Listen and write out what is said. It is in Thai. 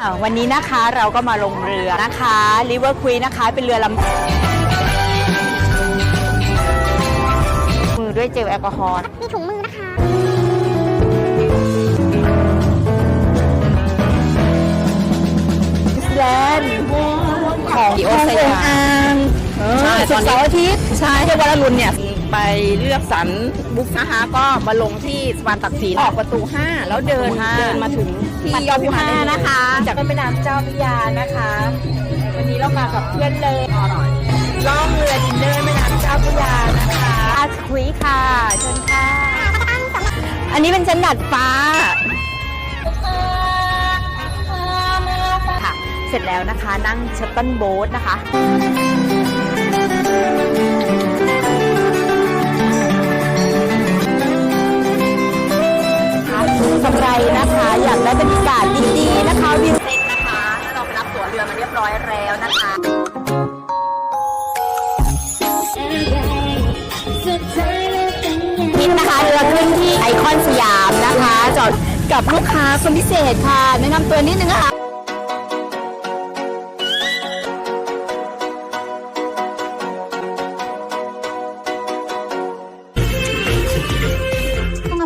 อ่าวันนี้นะคะเราก็มาลงเรือนะคะ River Queen นะคะเป็นเรือลำมือด้วยเจลแอลกอฮอล์มีถุงมือนะคะนิวซีแลนด์ของโอเซียงอ่างใช่ศุกร์เสาร์อาทิตย์ ใช่ที่วรรุณเนี่ยไปเลือกสรรบุ๊กนะคะก็มาลงที่สะพานตักสินออกประตู 5 แล้วเดินประตูห้าเดินมาถึงที่ประยอดตูพิมานห้าได้เลยนะคะจากแม่น้ำเจ้าพระยานะคะ วันนี้เรามากับเพื่อนเลยล่องเรือดินเนอร์แม่น้ำเจ้าพระยานะคะอาสคุยค่ะเชิญค่ะ อันนี้เป็นชั้นดัดฟ้าค่ะเสร็จแล้วนะคะนั่งชัตเติลโบ๊ทนะคะ รนะคะ อยากได้บรรยากาศดีๆนะคะวิวเซ็ตนะคะเราไปรับตั๋วเรือมาเรียบร้อยแล้วนะคะนี่นะคะเรือขึ้นที่ไอคอนสยามนะคะ จอดกับลูกค้าคนพิเศษค่ะแนะนำตัวนิดนึงค่ะ